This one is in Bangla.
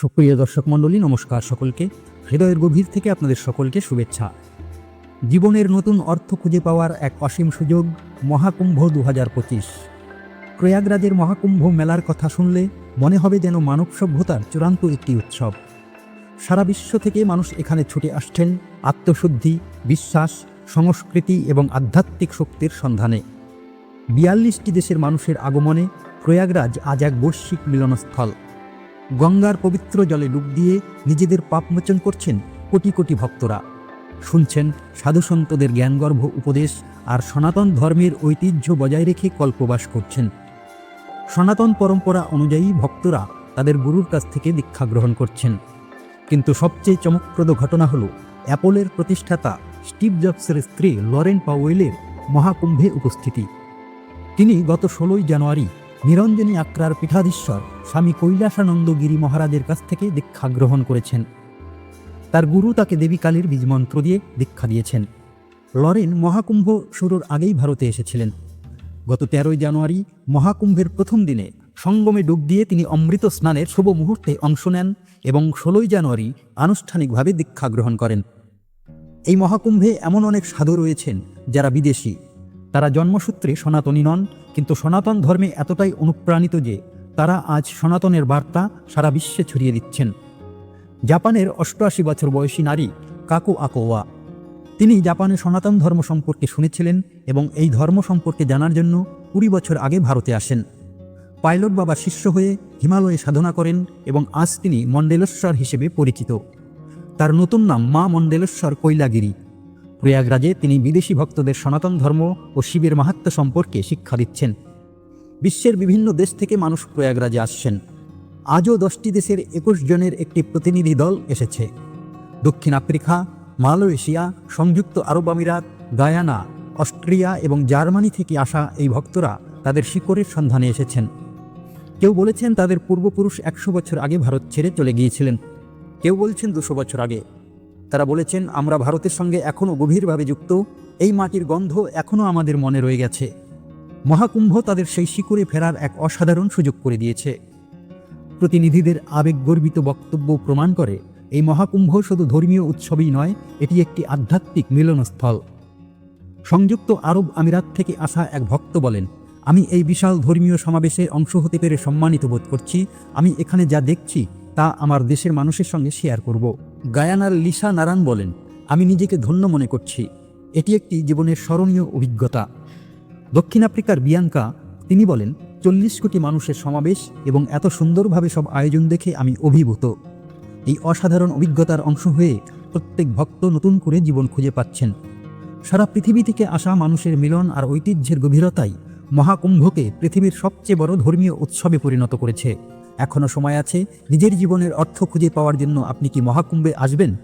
সুপ্রিয় দর্শক মণ্ডলী, নমস্কার সকলকে। হৃদয়ের গভীর থেকে আপনাদের সকলকে শুভেচ্ছা। জীবনের নতুন অর্থ খুঁজে পাওয়ার এক অসীম সুযোগ, মহাকুম্ভ দু হাজার পঁচিশ। প্রয়াগরাজের মহাকুম্ভ মেলার কথা শুনলে মনে হবে যেন মানব সভ্যতার চূড়ান্ত একটি উৎসব। সারা বিশ্ব থেকে মানুষ এখানে ছুটে আসছেন আত্মশুদ্ধি, বিশ্বাস, সংস্কৃতি এবং আধ্যাত্মিক শক্তির সন্ধানে। বিয়াল্লিশটি দেশের মানুষের আগমনে প্রয়াগরাজ আজ এক বৈশ্বিক মিলনস্থল। গঙ্গার পবিত্র জলে ডুব দিয়ে নিজেদের পাপমোচন করছেন কোটি কোটি ভক্তরা। শুনছেন সাধুসন্তদের জ্ঞানগর্ভ উপদেশ আর সনাতন ধর্মের ঐতিহ্য বজায় রেখে কল্পবাস করছেন। সনাতন পরম্পরা অনুযায়ী ভক্তরা তাদের গুরুর কাছ থেকে দীক্ষা গ্রহণ করছেন। কিন্তু সবচেয়ে চমকপ্রদ ঘটনা হল অ্যাপলের প্রতিষ্ঠাতা স্টিভ জবসের স্ত্রী লরেন পাওয়েলের মহাকুম্ভে উপস্থিতি। তিনি গত ষোলোই জানুয়ারি নিরঞ্জনী আক্রার পীঠাধীশ্বর স্বামী কৈলাসানন্দ গিরি মহারাজের কাছ থেকে দীক্ষা গ্রহণ করেছেন। তার গুরু তাকে দেবী কালীর বীজমন্ত্র দিয়ে দীক্ষা দিয়েছেন। লরেন মহাকুম্ভ শুরুর আগেই ভারতে এসেছিলেন। গত তেরোই জানুয়ারি মহাকুম্ভের প্রথম দিনে সঙ্গমে ডুব দিয়ে তিনি অমৃত স্নানের শুভ মুহূর্তে অংশ নেন এবং ষোলোই জানুয়ারি আনুষ্ঠানিকভাবে দীক্ষা গ্রহণ করেন। এই মহাকুম্ভে এমন অনেক সাধু রয়েছেন যারা বিদেশি। তারা জন্মসূত্রে সনাতনী নন, কিন্তু সনাতন ধর্মে এতটাই অনুপ্রাণিত যে তারা আজ সনাতনের বার্তা সারা বিশ্বে ছড়িয়ে দিচ্ছেন। জাপানের অষ্টআশি বছর বয়সী নারী কাকু আকোয়া। তিনি জাপানে সনাতন ধর্ম সম্পর্কে শুনেছিলেন এবং এই ধর্ম সম্পর্কে জানার জন্য কুড়ি বছর আগে ভারতে আসেন। পাইলট বাবা শিষ্য হয়ে হিমালয়ে সাধনা করেন এবং আজ তিনি মণ্ডলেশ্বর হিসেবে পরিচিত। তার নতুন নাম মা মণ্ডলেশ্বর কৈলাগিরি। প্রয়াগরাজে তিনি বিদেশি ভক্তদের সনাতন ধর্ম ও শিবের মাহাত্ম সম্পর্কে শিক্ষা দিচ্ছেন। বিশ্বের বিভিন্ন দেশ থেকে মানুষ প্রয়াগরাজে আসছেন। আজও দশটি দেশের একুশ জনের একটি প্রতিনিধি দল এসেছে। দক্ষিণ আফ্রিকা, মালয়েশিয়া, সংযুক্ত আরব আমিরাত, গায়ানা, অস্ট্রিয়া এবং জার্মানি থেকে আসা এই ভক্তরা তাদের শিকড়ের সন্ধানে এসেছেন। কেউ বলেছেন তাদের পূর্বপুরুষ একশো বছর আগে ভারত ছেড়ে চলে গিয়েছিলেন। কেউ বলছেন দুশো বছর আগে। তারা বলেছেন, আমরা ভারতের সঙ্গে এখনও গভীরভাবে যুক্ত। এই মাটির গন্ধ এখনও আমাদের মনে রয়ে গেছে। মহাকুম্ভ তাদের সেই শিকড়ে ফেরার এক অসাধারণ সুযোগ করে দিয়েছে। প্রতিনিধিদের আবেগগর্বিত বক্তব্য প্রমাণ করে, এই মহাকুম্ভ শুধু ধর্মীয় উৎসবই নয়, এটি একটি আধ্যাত্মিক মিলনস্থল। সংযুক্ত আরব আমিরাত থেকে আসা এক ভক্ত বলেন, আমি এই বিশাল ধর্মীয় সমাবেশে অংশ হতে পেরে সম্মানিত বোধ করছি। আমি এখানে যা দেখছি, তা আমার দেশের মানুষের সঙ্গে শেয়ার করব। গায়ানার লিসা নারায়ণ বলেন, আমি নিজেকে ধন্য মনে করছি। এটি একটি জীবনের স্মরণীয় অভিজ্ঞতা। দক্ষিণ আফ্রিকার বিয়াঙ্কা, তিনি বলেন, চল্লিশ কোটি মানুষের সমাবেশ এবং এত সুন্দরভাবে সব আয়োজন দেখে আমি অভিভূত। এই অসাধারণ অভিজ্ঞতার অংশ হয়ে প্রত্যেক ভক্ত নতুন করে জীবন খুঁজে পাচ্ছেন। সারা পৃথিবী থেকে আসা মানুষের মিলন আর ঐতিহ্যের গভীরতাই মহাকুম্ভকে পৃথিবীর সবচেয়ে বড় ধর্মীয় উৎসবে পরিণত করেছে। এখনও সময় আছে নিজের জীবনের অর্থ খুঁজে পাওয়ার জন্য আপনি কি মহাকুম্ভে আসবেন?